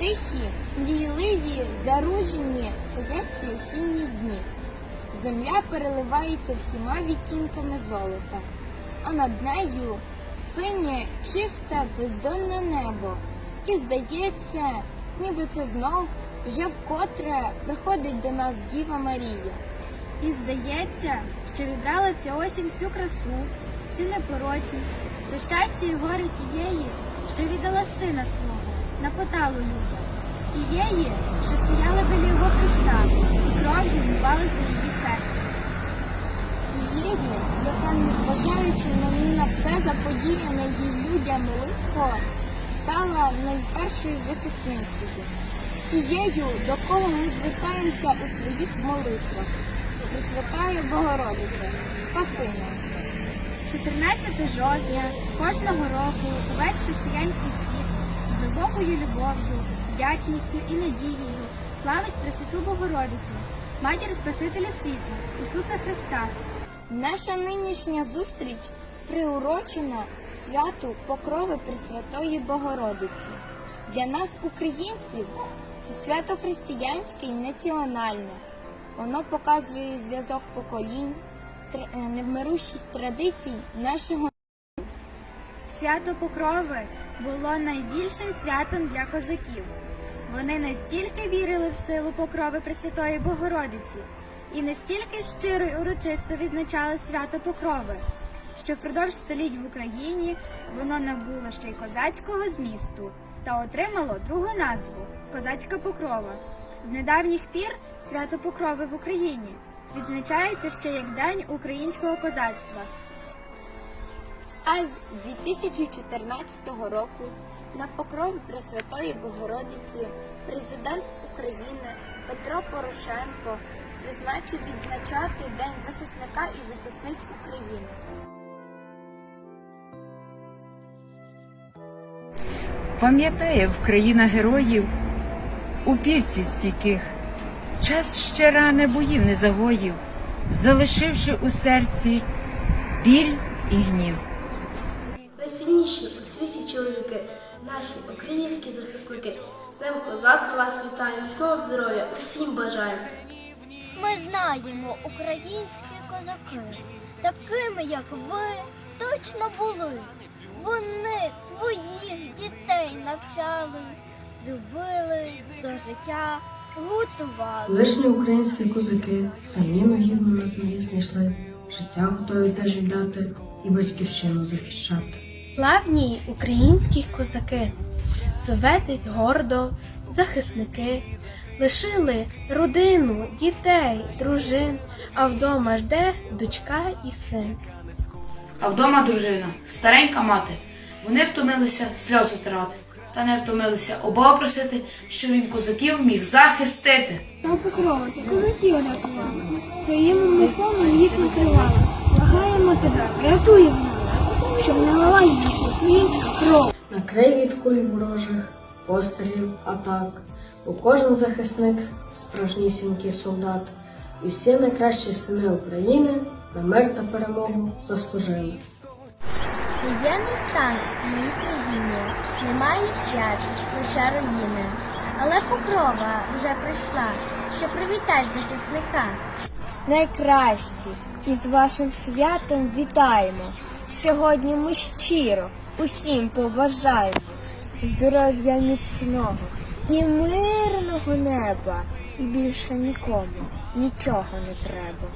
Тихі, мрійливі, заружені стоять ці осінні дні. Земля переливається всіма відтінками золота, а над нею синє, чисте, бездонне небо. І здається, ніби це знов вже вкотре приходить до нас Діва Марія. І здається, що віддала ця осінь всю красу, всю непорочність, все щастя і горе тієї, що віддала сина свого на поталу людям, тієї, що стояла біля його Христа, і кров'ю вмивалося її серце. Тієї, яка, незважаючи на, на все заподіяне їй людям лихо, стала найпершою захисницею. Тією, до кого ми звертаємося у своїх молитвах. Пресвятає Богородиця, спаси нас. 14 жовтня кожного року увесь християнський глибокою любов'ю, вдячністю і надією славить Пресвяту Богородицю, матір Спасителя світу, Ісуса Христа. Наша нинішня зустріч приурочена святу Покрови Пресвятої Богородиці. Для нас, українців, це свято християнське і національне. Воно показує зв'язок поколінь, е, невмирущість традицій нашого Свято Покрови було найбільшим святом для козаків. Вони настільки вірили в силу покрови Пресвятої Богородиці і настільки щиро й урочисто відзначали свято Покрови, що впродовж століть в Україні воно набуло ще й козацького змісту та отримало другу назву Козацька Покрова. З недавніх пір свято Покрови в Україні відзначається ще як День українського козацтва. А з 2014 року на покрові Пресвятої Богородиці президент України Петро Порошенко призначив відзначати День захисника і захисниць України. Пам'ятає Україна героїв у півці стійких, час ще ране боїв не загоїв, залишивши у серці біль і гнів. Чоловіки, наші українські захисники. З Днем козацтва вас вітаю, міцного здоров'я, усім бажаю. Ми знаємо українські козаки, такими, як ви, точно були. Вони своїх дітей навчали, любили, до життя готували. Лишні українські козаки самі гідно на землі знайшли, життя готові теж віддати і батьківщину захищати. Славні українські козаки, зоветесь гордо, захисники, лишили родину, дітей, дружин, а вдома жде дочка і син. А вдома дружина, старенька мати. Вони втомилися сльози втирати, та не втомилися обого просити, що він козаків міг захистити. Там покрова, ти козаків рятувала, своїм міфоном їх накривала. Благаємо тебе, рятуй нас, щоб не лилась українська кров. Накрий від куль ворожих, пострілів, атак, бо кожен захисник справжнісінький солдат, і всі найкращі сини України на мир та перемогу заслужили. Воєнний стан в моїй країні немає свят, лише руїни. Але покрова вже прийшла, щоб привітати захисника. Найкращі із вашим святом вітаємо. Сьогодні ми щиро усім побажаємо здоров'я міцного і мирного неба, і більше нікому нічого не треба.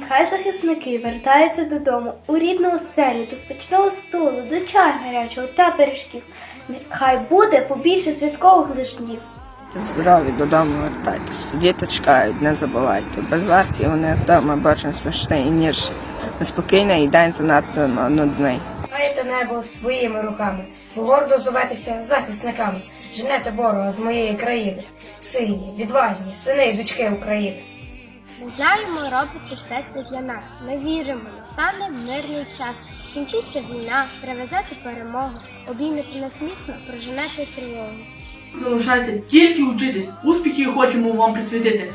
Нехай захисники вертаються додому у рідну оселю, до спечного столу, до чаю гарячого та пиріжків. Нехай буде побільше святкових лишнів. Здорові додому вертайтесь, діти чекають, не забувайте. Без вас і вони вдома бачимо смішний і ніж неспокійний і день занадто нудний. Маєте небо своїми руками, гордо зоветеся захисниками, женете ворога з моєї країни, сильні, відважні, сини і дочки України. Ми знаємо, робите все це для нас. Ми віримо, настане мирний час. Скінчиться війна, привезете перемогу, обіймете нас міцно, проженете тривогу. Залишається тільки учитись. Успіхів хочемо вам присвятити.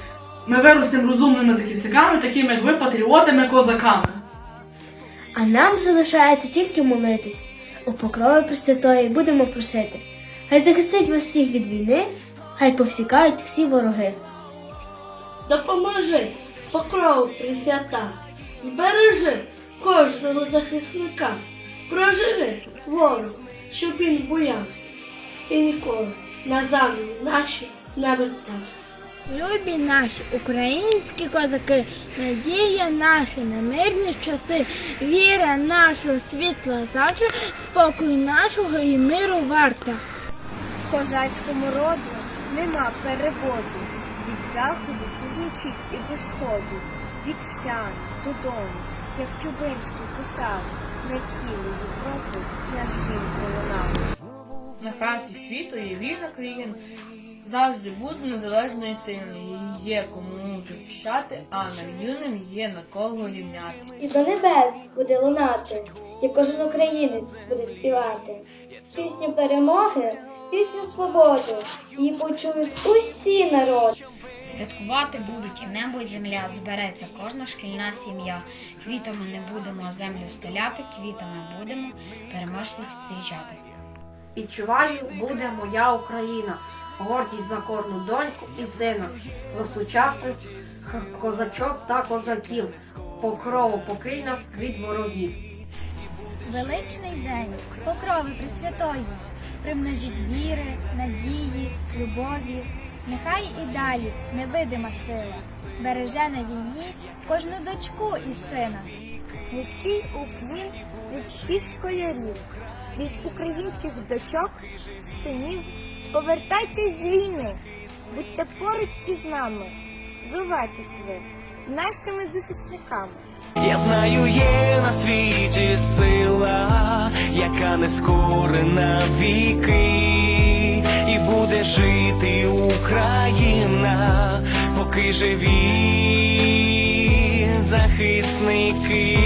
Ми виростемо розумними захисниками, такими як ви, патріотами, козаками. А нам залишається тільки молитись. У покрові Пресвятої будемо просити. Хай захистить вас всіх від війни, хай повсікають всі вороги. Допоможи, покрову присвята, збережи кожного захисника, проживи ворог, щоб він боявся і ніколи на землі наші не вертався. Любі наші українські козаки, надія наша на мирні часи, віра нашого світла завжди, спокій нашого і миру варта. Козацькому роду нема переводу. Від заходу чи звучить і до сходу, від сян додому, як Чубинський писав, на цілу Європу наш гімн пролунав. На карті світу є вільна країна, завжди буде незалежною і сильною. Є кому захищати, а навільним є на кого рівнятися. І до небес буде лунати, і кожен українець буде співати. Пісню перемоги, пісню свободи, її почують усі народи. Святкувати будуть і небо, і земля, збереться кожна шкільна сім'я. Квітами не будемо землю стеляти, квітами будемо переможців зустрічати. Відчуваю, буде моя Україна, гордість за кожну доньку і сина, за сучасних козачок та козаків, покрову покрий нас від ворогів. Величний день покрови Пресвятої, примножіть віри, надії, любові. Нехай і далі невидима сила береже на війні кожну дочку і сина. Низький уклін від всіх школярів, від українських дочок, синів. Повертайтесь з війни, будьте поруч із нами, зувайтесь ви нашими захисниками. Я знаю, є на світі сила, яка не скорена віки, і буде жити Україна, поки живі захисники.